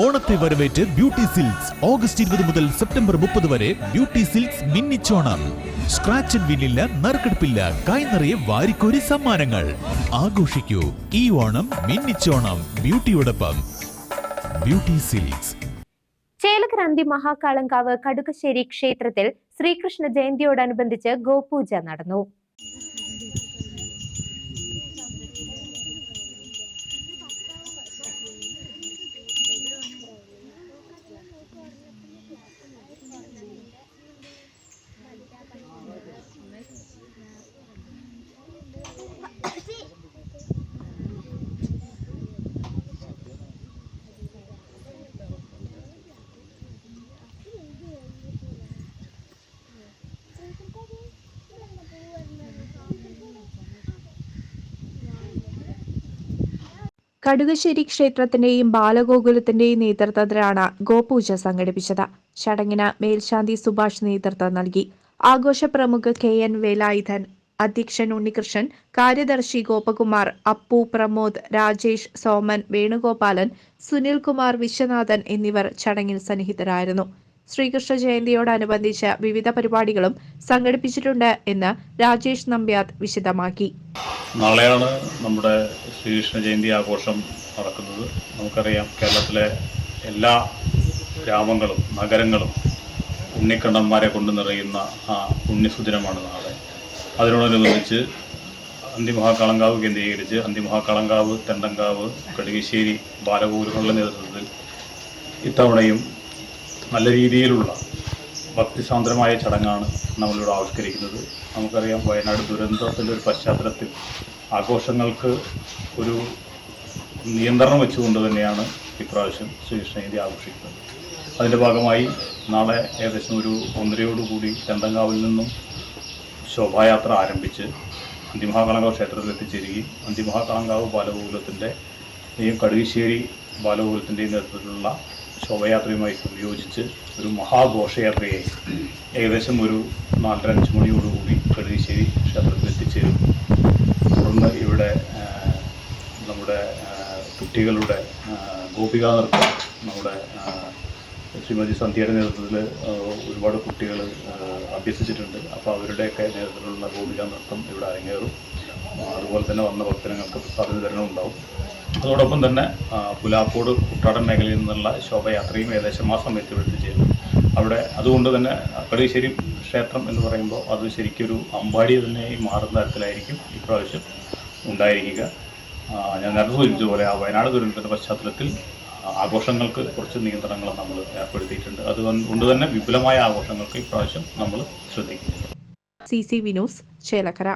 ഓണത്തെ വരവേറ്റ് beauty silks. August ഇരുപത് മുതൽ സെപ്റ്റംബർ മുപ്പത് വരെ ബ്യൂട്ടി സിൽക്സ് മിന്നിച്ചോണം. സ്ക്രാച്ച് ആൻഡ് വിന്നില്ല നറുക്കെടുപ്പില്ല കൈ നിറയെ വാരിക്കോരി സമ്മാനങ്ങൾ. ആഘോഷിക്കൂ. ഈ ഓണം മിന്നിച്ചോണം. ബ്യൂട്ടിയോടൊപ്പം. Beauty silks. ചേലക്രാന്തി മഹാകാളങ്കാവ് കടുക്കശ്ശേരി ക്ഷേത്രത്തിൽ ശ്രീകൃഷ്ണ ജയന്തിയോടനുബന്ധിച്ച് ഗോപൂജ നടന്നു. കടുകശ്ശേരി ക്ഷേത്രത്തിന്റെയും ബാലഗോകുലത്തിന്റെയും നേതൃത്വത്തിലാണ് ഗോപൂജ സംഘടിപ്പിച്ചത്. ചടങ്ങിന് മേൽശാന്തി സുഭാഷ് നേതൃത്വം നൽകി. ആഘോഷ പ്രമുഖ കെ എൻ വേലായുധൻ അധ്യക്ഷൻ ഉണ്ണികൃഷ്ണൻ കാര്യദർശി ഗോപകുമാർ അപ്പു പ്രമോദ് രാജേഷ് സോമൻ വേണുഗോപാലൻ സുനിൽകുമാർ വിശ്വനാഥൻ എന്നിവർ ചടങ്ങിൽ സന്നിഹിതരായിരുന്നു. ശ്രീകൃഷ്ണ ജയന്തിയോടനുബന്ധിച്ച് വിവിധ പരിപാടികളും സംഘടിപ്പിച്ചിട്ടുണ്ട് എന്ന് രാജേഷ് നമ്പ്യാത് വിശദമാക്കി. നാളെയാണ് നമ്മുടെ ശ്രീകൃഷ്ണ ജയന്തി ആഘോഷം നടക്കുന്നത്. നമുക്കറിയാം കേരളത്തിലെ എല്ലാ ഗ്രാമങ്ങളും നഗരങ്ങളും ഉണ്ണിക്കണ്ണന്മാരെ കൊണ്ട് നിറയുന്ന ആ പുണ്യസുദിനമാണ് നാളെ. അതിനോടനുബന്ധിച്ച് അന്തിമഹാക്കളങ്കാവ് കേന്ദ്രീകരിച്ച് അന്തിമഹാക്കളങ്കാവ് തെണ്ടങ്കാവ് കടുകശ്ശേരി ബാലഗോകുലങ്ങളുടെ നേതൃത്വത്തിൽ ഇത്തവണയും നല്ല രീതിയിലുള്ള ഭക്തിസാന്ദ്രമായ ചടങ്ങാണ് നമ്മളിവിടെ ആവിഷ്കരിക്കുന്നത്. നമുക്കറിയാം വയനാട് ദുരന്തത്തിന്റെ ഒരു പശ്ചാത്തലത്തിൽ ആഘോഷങ്ങൾക്ക് ഒരു നിയന്ത്രണം വെച്ചുകൊണ്ട് തന്നെയാണ് ഇപ്രാവശ്യം ശ്രീകൃഷ്ണജയന്തി ആഘോഷിക്കുന്നത്. അതിന്റെ ഭാഗമായി നാളെ ഏകദേശം ഒരു ഒന്നരയോടുകൂടി ചന്തങ്കാവിൽ നിന്നും ശോഭായാത്ര ആരംഭിച്ച് അന്തിമഹാകളങ്കാവ് ക്ഷേത്രത്തിൽ എത്തിച്ചേരുകയും അന്തിമഹാകളങ്കാവ് ബാലഗോകുലത്തിന്റെ ഈ കടുകശ്ശേരി ബാലഗോകുലത്തിന്റെയും നേതൃത്വത്തിലുള്ള ശോഭയാത്രയുമായി സംയോജിച്ച് ഒരു മഹാഘോഷയാത്രയെ ഏകദേശം ഒരു നാലര അഞ്ച് മണിയോടുകൂടി കടുകശ്ശേരി ക്ഷേത്രത്തിൽ എത്തിച്ചേരും. തുടർന്ന് ഇവിടെ നമ്മുടെ കുട്ടികളുടെ ഗോപികാ നൃത്തം നമ്മുടെ ശ്രീമതി സന്ധ്യയുടെ നേതൃത്വത്തിൽ ഒരുപാട് കുട്ടികൾ അഭ്യസിച്ചിട്ടുണ്ട്. അപ്പോൾ അവരുടെയൊക്കെ നേതൃത്വത്തിലുള്ള ഗോപികാ നൃത്തം ഇവിടെ അരങ്ങേറും. അതുപോലെ തന്നെ വന്ന ഭക്തജനങ്ങൾക്ക് പ്രസാദ വിതരണം ഉണ്ടാവും. അതോടൊപ്പം തന്നെ പുലാക്കോട് കുട്ടാടൻ മേഖലയിൽ നിന്നുള്ള ശോഭയാത്രയും ഏകദേശം ആ സമയത്ത് ഇവിടെ ചെയ്യുന്നു അവിടെ അതുകൊണ്ട് തന്നെ കടീശ്ശേരി ക്ഷേത്രം എന്ന് പറയുമ്പോൾ അത് ശരിക്കൊരു അമ്പാടി തന്നെ മാറുന്ന തരത്തിലായിരിക്കും ഇപ്രാവശ്യം ഉണ്ടായിരിക്കുക. ഞാൻ നേരത്തെ സൂചിപ്പിച്ചതുപോലെ ആ വയനാട് ദുരന്തത്തിന്റെ പശ്ചാത്തലത്തിൽ ആഘോഷങ്ങൾക്ക് കുറച്ച് നിയന്ത്രണങ്ങൾ നമ്മൾ ഏർപ്പെടുത്തിയിട്ടുണ്ട്. അതുകൊണ്ട് തന്നെ വിപുലമായ ആഘോഷങ്ങൾക്ക് ഇപ്രാവശ്യം നമ്മൾ ശ്രദ്ധിക്കും. സി സി വിനോസ് ചേലക്കര.